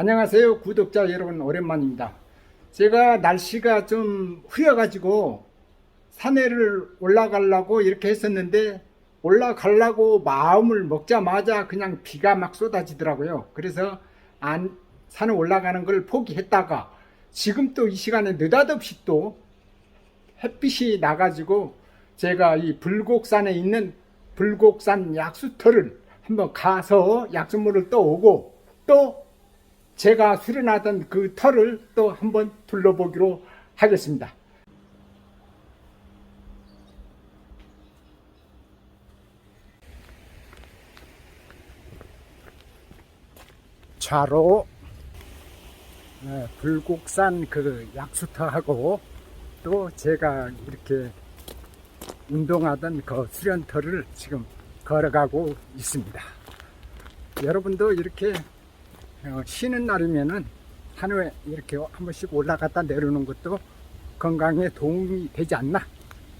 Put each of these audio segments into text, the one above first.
안녕하세요 구독자 여러분 오랜만입니다. 제가 날씨가 좀 흐려가지고 산에를 올라가려고 이렇게 했었는데 올라가려고 마음을 먹자마자 그냥 비가 막 쏟아지더라고요. 그래서 안 산에 올라가는 걸 포기했다가 지금 또 이 시간에 느닷없이 또 햇빛이 나가지고 제가 이 불곡산에 있는 불곡산 약수터를 한번 가서 약수물을 떠오고 또 제가 수련하던 그 터를 또 한번 둘러보기로 하겠습니다. 좌로 네, 불곡산 그 약수터하고 또 제가 이렇게 운동하던 그 수련터를 지금 걸어가고 있습니다. 여러분도 이렇게 어, 쉬는 날이면은 산에 이렇게 한 번씩 올라갔다 내려오는 것도 건강에 도움이 되지 않나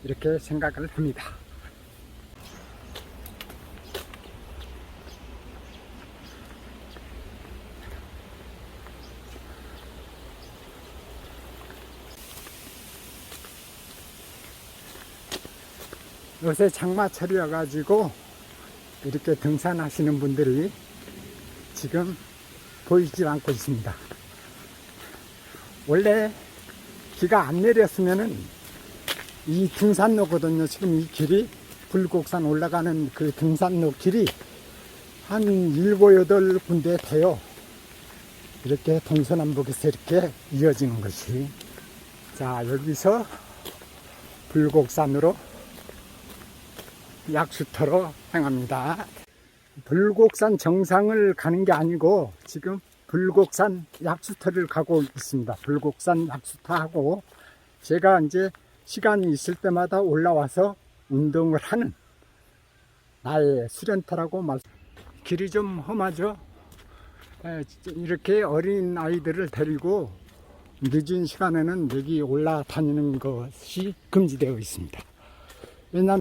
이렇게 생각을 합니다. 요새 장마철이어 가지고 이렇게 등산하시는 분들이 지금 보이지 않고 있습니다. 원래 비가 안 내렸으면은 이 등산로거든요. 지금 이 길이 불곡산 올라가는 그 등산로 길이 한 일곱 여덟 군데 돼요. 이렇게 동서남북에서 이렇게 이어지는 것이. 자, 여기서 불곡산으로 약수터로 향합니다. 불곡산 정상을 가는 게 아니고 지금 불곡산 약수터를 가고 있습니다. 불곡산 약수터하고 제가 이제 시간이 있을 때마다 올라와서 운동을 하는 나의 수련터라고 말. 길이 좀 험하죠. 에, 이렇게 어린 아이들을 데리고 늦은 시간에는 여기 올라다니는 것이 금지되어 있습니다. 왜냐하면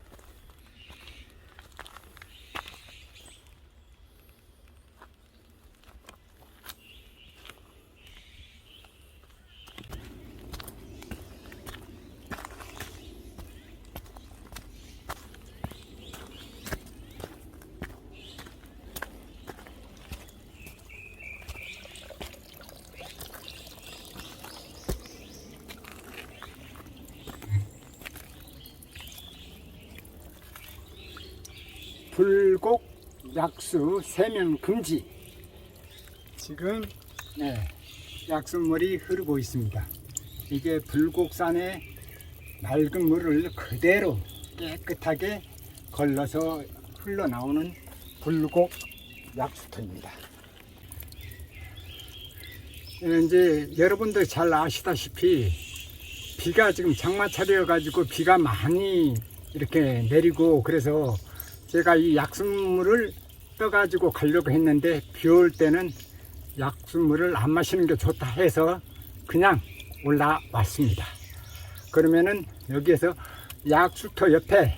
불곡 약수 세면 금지. 지금 네, 약수물이 흐르고 있습니다. 이게 불곡산의 맑은 물을 그대로 깨끗하게 걸러서 흘러나오는 불곡 약수터입니다. 예, 이제 여러분들 잘 아시다시피 비가 지금 장마철이어 가지고 비가 많이 이렇게 내리고 그래서 제가 이 약수물을 떠가지고 가려고 했는데 비 올 때는 약수물을 안 마시는 게 좋다 해서 그냥 올라왔습니다. 그러면은 여기에서 약수터 옆에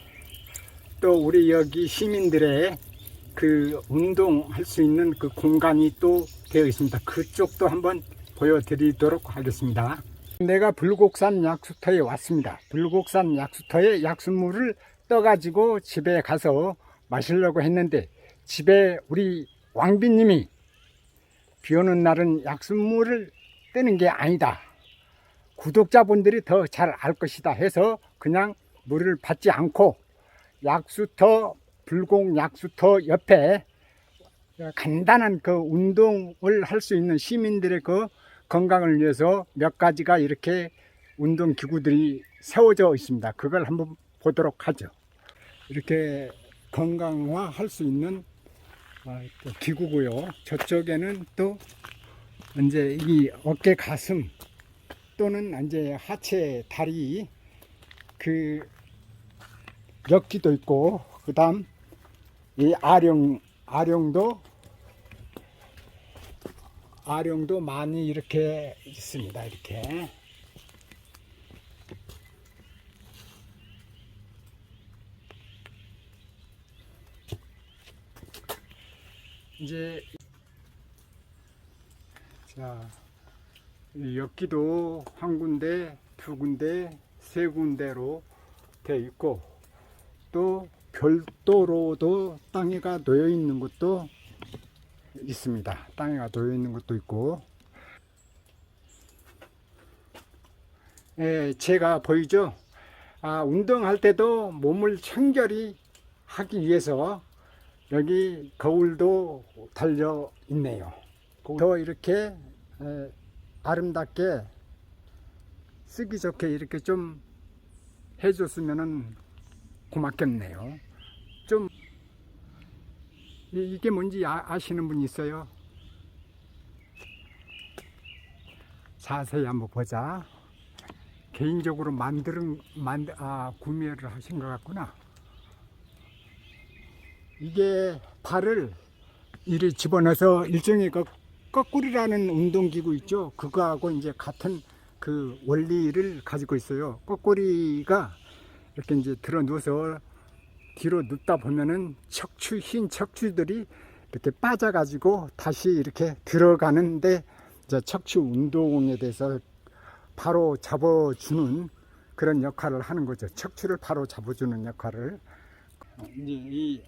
또 우리 여기 시민들의 그 운동할 수 있는 그 공간이 또 되어 있습니다. 그쪽도 한번 보여드리도록 하겠습니다. 내가 불곡산 약수터에 왔습니다. 불곡산 약수터에 약수물을 떠가지고 집에 가서 마시려고 했는데 집에 우리 왕비님이 비 오는 날은 약수물을 뜨는 게 아니다. 구독자분들이 더 잘 알 것이다 해서 그냥 물을 받지 않고 약수터 불공 약수터 옆에 간단한 그 운동을 할 수 있는 시민들의 그 건강을 위해서 몇 가지가 이렇게 운동 기구들이 세워져 있습니다. 그걸 한번 보도록 하죠. 이렇게 건강화 할 수 있는 아, 또 기구고요. 저쪽에는 또 이제 이 어깨 가슴 또는 이제 하체 다리 그 역기도 있고 그다음 이 아령 아령도 아령도 많이 이렇게 있습니다. 이렇게 이제 자, 이 엽기도 한 군데, 두 군데, 세 군데로 돼 있고 또 별도로도 땅에가 놓여 있는 것도 있습니다. 땅에가 놓여 있는 것도 있고 예, 제가 보이죠? 아, 운동할 때도 몸을 청결히 하기 위해서 여기 거울도 달려 있네요. 더 이렇게 에, 아름답게 쓰기 좋게 이렇게 좀 해줬으면 고맙겠네요. 좀 이- 이게 뭔지 아, 아시는 분 있어요? 자세히 한번 보자. 개인적으로 만드는 만 아, 구매를 하신 것 같구나. 이게 발을 이리 집어넣어서 일종의 그 거꾸리라는 운동기구 있죠. 그거하고 이제 같은 그 원리를 가지고 있어요. 거꾸리가 이렇게 이제 들어 누워서 뒤로 눕다 보면은 척추 흰 척추들이 이렇게 빠져가지고 다시 이렇게 들어가는데 이제 척추 운동에 대해서 바로 잡아주는 그런 역할을 하는 거죠. 척추를 바로 잡아주는 역할을 이제 이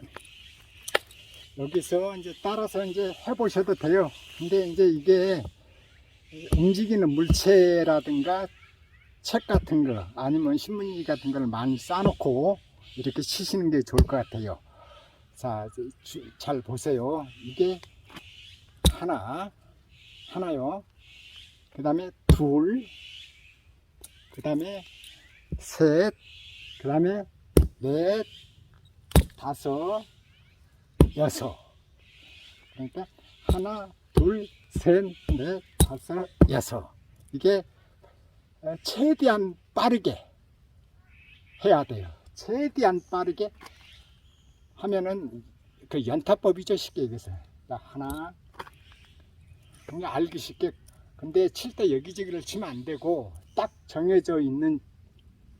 여기서 이제 따라서 이제 해보셔도 돼요. 근데 이제 이게 움직이는 물체라든가 책 같은 거 아니면 신문지 같은 걸 많이 싸놓고 이렇게 치시는 게 좋을 것 같아요. 자, 잘 보세요. 이게 하나, 하나요. 그 다음에 둘, 그 다음에 셋, 그 다음에 넷, 다섯, 여섯. 그러니까 하나, 둘, 셋, 넷, 다섯, 여섯. 이게 어, 최대한 빠르게 해야 돼요. 최대한 빠르게 하면은 그 연타법이죠 쉽게 얘기해서 자, 하나 그냥 알기 쉽게 근데 칠 때 여기저기를 치면 안 되고 딱 정해져 있는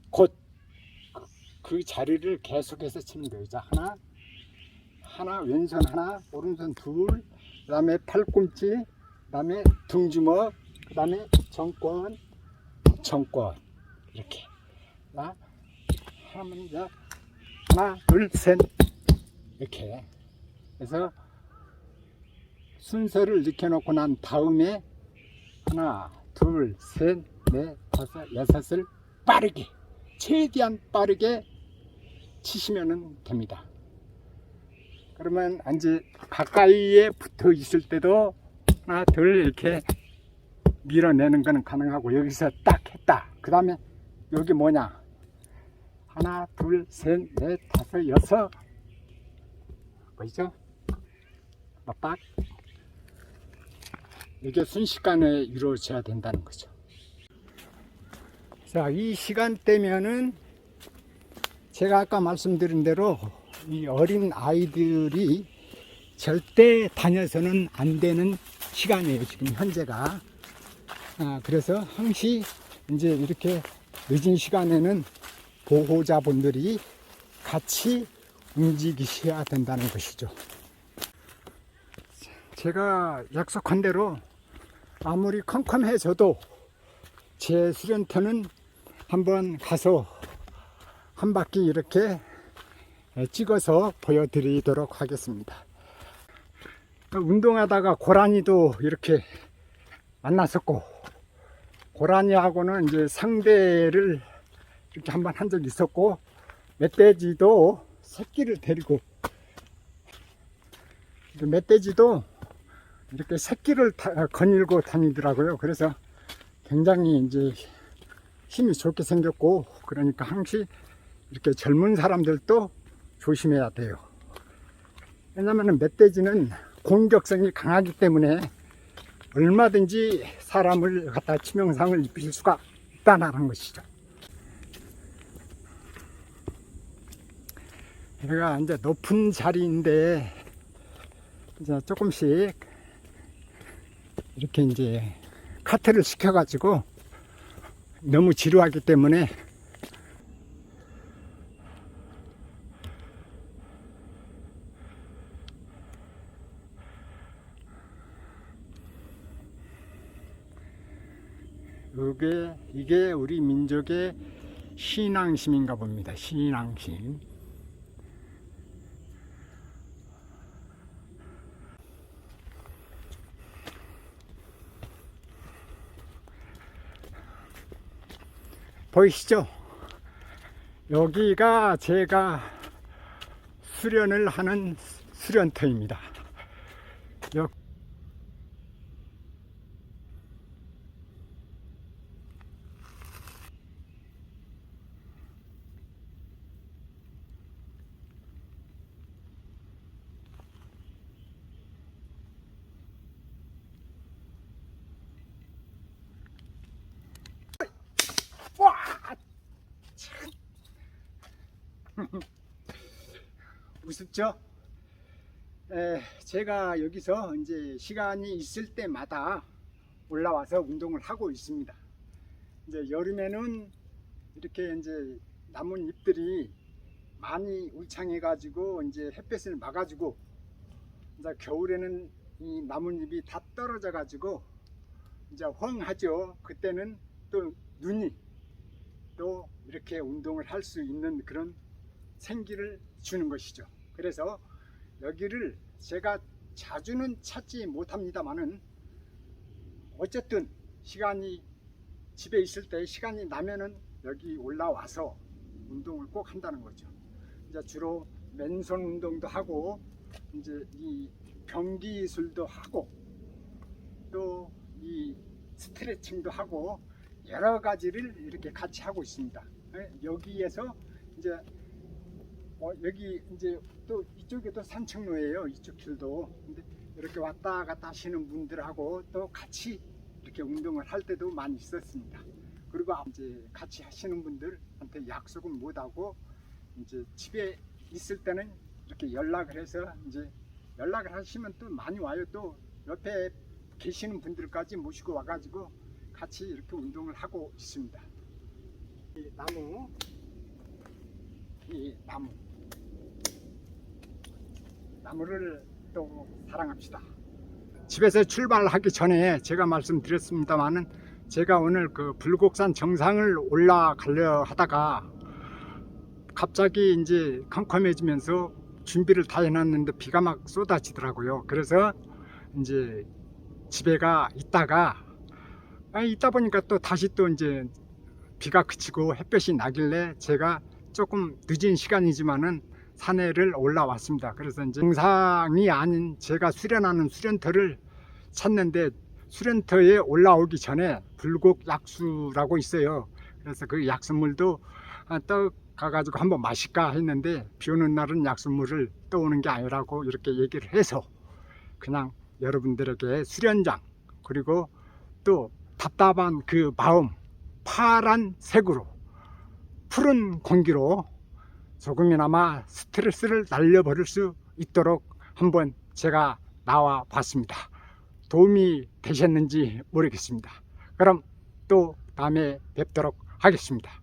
곳그 자리를 계속해서 치면 돼요. 자 하나 하나 왼손 하나 오른손 둘 그 다음에 팔꿈치 그 다음에 등주먹 그 다음에 정권 정권. 이렇게. 자 하면 자 하나 둘 셋. 이렇게. 그래서 순서를 익혀놓고 난 다음에 하나 둘 셋 넷 다섯 여섯을 빠르게 최대한 빠르게 치시면 됩니다. 그러면 이제 가까이에 붙어 있을 때도 하나 둘 이렇게 밀어내는 거는 가능하고 여기서 딱 했다. 그 다음에 여기 뭐냐? 하나 둘 셋 넷 다섯 여섯 보이죠? 빡 이게 순식간에 이루어져야 된다는 거죠. 자, 이 시간대면은 제가 아까 말씀드린 대로 이 어린 아이들이 절대 다녀서는 안 되는 시간이에요. 지금 현재가. 아, 그래서 항시 이제 이렇게 늦은 시간에는 보호자분들이 같이 움직이셔야 된다는 것이죠. 제가 약속한 대로 아무리 컴컴해져도 제 수련터는 한번 가서 한 바퀴 이렇게 찍어서 보여드리도록 하겠습니다. 운동하다가 고라니도 이렇게 만났었고 고라니하고는 이제 상대를 이렇게 한번 한 적이 있었고 멧돼지도 새끼를 데리고 그 멧돼지도 이렇게 새끼를 다- 거닐고 다니더라고요. 그래서 굉장히 이제 힘이 좋게 생겼고 그러니까 항시 이렇게 젊은 사람들도 조심해야 돼요. 왜냐하면 멧돼지는 공격성이 강하기 때문에 얼마든지 사람을 갖다 치명상을 입힐 수가 있다는 것이죠. 여기가 이제 높은 자리인데 이제 조금씩 이렇게 이제 카트를 시켜가지고 너무 지루하기 때문에 이게 이게 우리 민족의 신앙심인가 봅니다. 신앙심. 보이시죠? 여기가 제가 수련을 하는 수련터입니다. 여- 와! 참. 우습죠? 에, 제가 여기서 이제 시간이 있을 때마다 올라와서 운동을 하고 있습니다. 이제 여름에는 이렇게 이제 나뭇 잎들이 많이 울창해 가지고 이제 햇볕을 막아주고 이제 겨울에는 이 나뭇잎이 다 떨어져 가지고 이제 황하죠. 그때는 또 눈이 또 이렇게 운동을 할 수 있는 그런 생기를 주는 것이죠. 그래서 여기를 제가 자주는 찾지 못합니다만은 어쨌든 시간이 집에 있을 때 시간이 나면은 여기 올라와서 운동을 꼭 한다는 거죠. 이제 주로 맨손 운동도 하고 이제 이 변기술도 하고 또 이 스트레칭도 하고 여러 가지를 이렇게 같이 하고 있습니다. 예, 여기에서 이제 어, 여기 이제 또 이쪽에도 산책로예요. 이쪽 길도. 근데 이렇게 왔다 갔다 하시는 분들하고 또 같이 이렇게 운동을 할 때도 많이 있었습니다. 그리고 이제 같이 하시는 분들한테 약속은 못 하고 이제 집에 있을 때는 이렇게 연락을 해서 이제 연락을 하시면 또 많이 와요. 또 옆에 계시는 분들까지 모시고 와가지고 같이 이렇게 운동을 하고 있습니다. 이 나무, 이 나무, 나무를 또 사랑합시다. 집에서 출발하기 전에 제가 말씀드렸습니다만은 제가 오늘 그 불곡산 정상을 올라가려 하다가 갑자기 이제 캄캄해지면서 준비를 다 해놨는데 비가 막 쏟아지더라고요. 그래서 이제 집에가 있다가 아, 있다 보니까 또 다시 또 이제 비가 그치고 햇볕이 나길래 제가 조금 늦은 시간이지만은 산에를 올라왔습니다. 그래서 이제 정상이 아닌 제가 수련하는 수련터를 찾는데 수련터에 올라오기 전에 불곡 약수라고 있어요. 그래서 그 약수물도 아, 떠 가가지고 한번 마실까 했는데 비 오는 날은 약수물을 떠오는 게 아니라고 이렇게 얘기를 해서 그냥 여러분들에게 수련장 그리고 또 답답한 그 마음 파란 색으로 푸른 공기로 조금이나마 스트레스를 날려버릴 수 있도록 한번 제가 나와 봤습니다. 도움이 되셨는지 모르겠습니다. 그럼 또 다음에 뵙도록 하겠습니다.